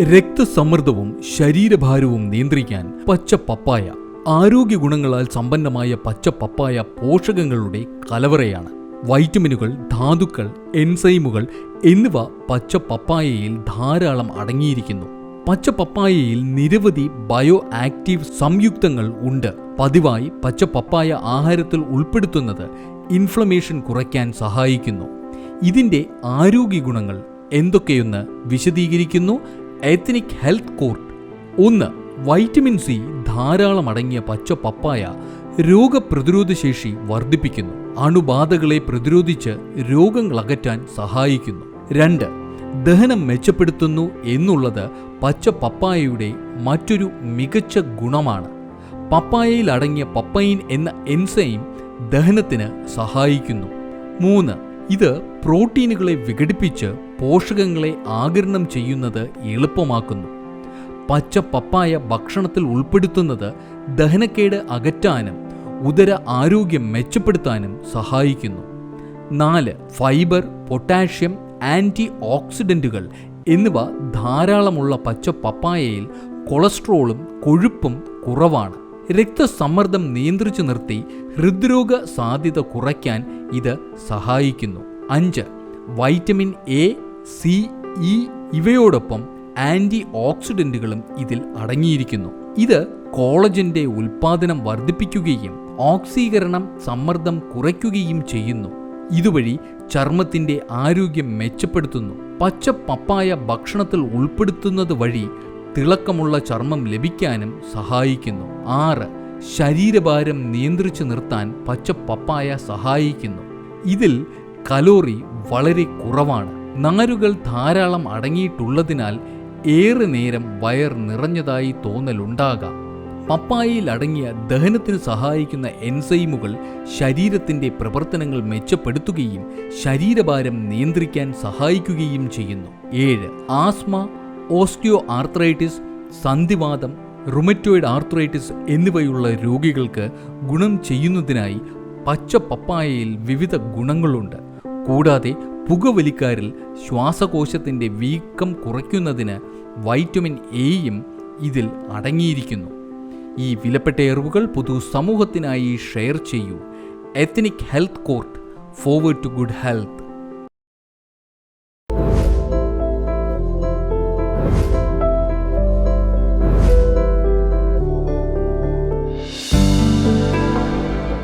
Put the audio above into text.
രക്തസമ്മർദ്ദവും ശരീരഭാരവും നിയന്ത്രിക്കാൻ പച്ച പപ്പായ ആരോഗ്യ ഗുണങ്ങളാൽ സമ്പന്നമായ പച്ച പപ്പായ പോഷകങ്ങളുടെ കലവറയാണ്. വൈറ്റമിനുകൾ ധാതുക്കൾ എൻസൈമുകൾ എന്നിവ പച്ച പപ്പായയിൽ ധാരാളം അടങ്ങിയിരിക്കുന്നു. പച്ച പപ്പായയിൽ നിരവധി ബയോ ആക്റ്റീവ് സംയുക്തങ്ങൾ ഉണ്ട്. പതിവായി പച്ച പപ്പായ ആഹാരത്തിൽ ഉൾപ്പെടുത്തുന്നത് ഇൻഫ്ലമേഷൻ കുറയ്ക്കാൻ സഹായിക്കുന്നു. ഇതിന്റെ ആരോഗ്യ ഗുണങ്ങൾ എന്തൊക്കെയെന്ന് വിശദീകരിക്കുന്നു. എത്നിക് ഹെൽത്ത് കോർട്ട് ഒന്ന് വൈറ്റമിൻ സി ധാരാളം അടങ്ങിയ പച്ച പപ്പായ രോഗപ്രതിരോധ ശേഷി വർദ്ധിപ്പിക്കുന്നു. അണുബാധകളെ പ്രതിരോധിച്ച് രോഗങ്ങൾ അകറ്റാൻ സഹായിക്കുന്നു. രണ്ട് ദഹനം മെച്ചപ്പെടുത്തുന്നു എന്നുള്ളത് പച്ച പപ്പായയുടെ മറ്റൊരു മികച്ച ഗുണമാണ്. പപ്പായയിൽ അടങ്ങിയ പപ്പൈൻ എന്ന എൻസൈം ദഹനത്തിന് സഹായിക്കുന്നു. മൂന്ന് ഇത് പ്രോട്ടീനുകളെ വിഘടിപ്പിച്ച് പോഷകങ്ങളെ ആകിരണം ചെയ്യുന്നത് എളുപ്പമാക്കുന്നു. പച്ച പപ്പായ ഭക്ഷണത്തിൽ ഉൾപ്പെടുത്തുന്നത് ദഹനക്കേട് അകറ്റാനും ഉദര ആരോഗ്യം മെച്ചപ്പെടുത്താനും സഹായിക്കുന്നു. നാല് ഫൈബർ പൊട്ടാഷ്യം ആന്റി ഓക്സിഡന്റുകൾ എന്നിവ ധാരാളമുള്ള പച്ച പപ്പായയിൽ കൊളസ്ട്രോളും കൊഴുപ്പും കുറവാണ്. രക്തസമ്മർദ്ദം നിയന്ത്രിച്ചു നിർത്തി ഹൃദ്രോഗ സാധ്യത കുറയ്ക്കാൻ ഇത് സഹായിക്കുന്നു. അഞ്ച് വൈറ്റമിൻ എ സി ഇ ഇവയോടൊപ്പം ആന്റി ഓക്സിഡന്റുകളും ഇതിൽ അടങ്ങിയിരിക്കുന്നു. ഇത് കോളജന്റെ ഉൽപാദനം വർദ്ധിപ്പിക്കുകയും ഓക്സീകരണം സമ്മർദ്ദം കുറയ്ക്കുകയും ചെയ്യുന്നു. ഇതുവഴി ചർമ്മത്തിന്റെ ആരോഗ്യം മെച്ചപ്പെടുത്തുന്നു. പച്ച പപ്പായ ഭക്ഷണത്തിൽ ഉൾപ്പെടുത്തുന്നത് വഴി തിളക്കമുള്ള ചർമ്മം ലഭിക്കാനും സഹായിക്കുന്നു. ആറ് ശരീരഭാരം നിയന്ത്രിച്ചു നിർത്താൻ പച്ച പപ്പായ സഹായിക്കുന്നു. ഇതിൽ കലോറി വളരെ കുറവാണ്. നാരുകൾ ധാരാളം അടങ്ങിയിട്ടുള്ളതിനാൽ ഏറെ നേരം വയർ നിറഞ്ഞതായി തോന്നലുണ്ടാകാം. പപ്പായയിൽ അടങ്ങിയ ദഹനത്തിന് സഹായിക്കുന്ന എൻസൈമുകൾ ശരീരത്തിന്റെ പ്രവർത്തനങ്ങൾ മെച്ചപ്പെടുത്തുകയും ശരീരഭാരം നിയന്ത്രിക്കാൻ സഹായിക്കുകയും ചെയ്യുന്നു. ഏഴ് ആസ്മ ഓസ്റ്റിയോ ആർത്രൈറ്റിസ് സന്ധിവാദം റുമറ്റോയിഡ് ആർത്രൈറ്റിസ് എന്നിവയുള്ള രോഗികൾക്ക് ഗുണം ചെയ്യുന്നതിനായി പച്ച പപ്പായയിൽ വിവിധ ഗുണങ്ങളുണ്ട്. കൂടാതെ പുകവലിക്കാരിൽ ശ്വാസകോശത്തിന്റെ വീക്കം കുറയ്ക്കുന്നതിന് വൈറ്റമിൻ എയും ഇതിൽ അടങ്ങിയിരിക്കുന്നു. ഈ വിലപ്പെട്ട എറിവുകൾ പൊതു സമൂഹത്തിനായി ഷെയർ ചെയ്യൂ. Ethnic Health Court forward to good health.